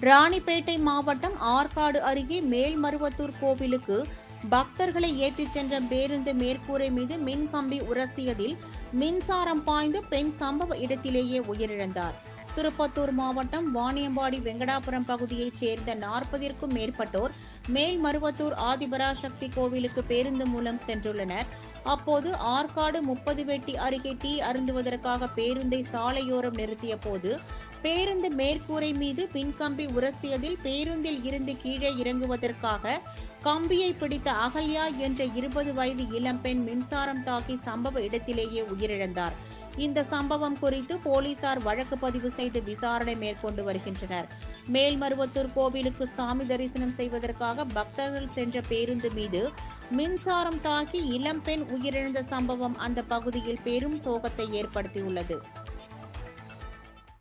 ராணிப்பேட்டை மாவட்டம் ஆற்காடு அருகே மேல்மருவத்தூர் கோவிலுக்கு பக்தர்களை ஏற்றிச் சென்ற பேருந்து மேற்கூரை மீது மின் கம்பி உரசியதில் மின்சாரம் பாய்ந்து பெண் சம்பவ இடத்திலேயே உயிரிழந்தார். திருப்பத்தூர் மாவட்டம் வாணியம்பாடி வெங்கடாபுரம் பகுதியைச் சேர்ந்த நாற்பதிற்கும் மேற்பட்டோர் மேல்மருவத்தூர் ஆதிபராசக்தி கோவிலுக்கு பேருந்து மூலம் சென்றுள்ளனர். அப்போது ஆற்காடு முப்பது வெட்டி அருகே டீ அருந்துவதற்காக பேருந்தை சாலையோரம் நிறுத்திய போது பேருந்து மேற்கூரை மீது மின்கம்பி உரசியதில் பேருந்தில் இருந்து கீழே இறங்குவதற்காக கம்பியை பிடித்த அகல்யா என்ற இருபது வயது இளம்பெண் மின்சாரம் தாக்கி சம்பவ இடத்திலேயே உயிரிழந்தார். இந்த சம்பவம் குறித்து போலீசார் வழக்கு பதிவு செய்து விசாரணை மேற்கொண்டு வருகின்றனர். மேல்மருவத்தூர் கோவிலுக்கு சாமி தரிசனம் செய்வதற்காக பக்தர்கள் சென்ற பேருந்து மீது மின்சாரம் தாக்கி இளம்பெண் உயிரிழந்த சம்பவம் அந்த பகுதியில் பெரும் சோகத்தை ஏற்படுத்தியுள்ளது.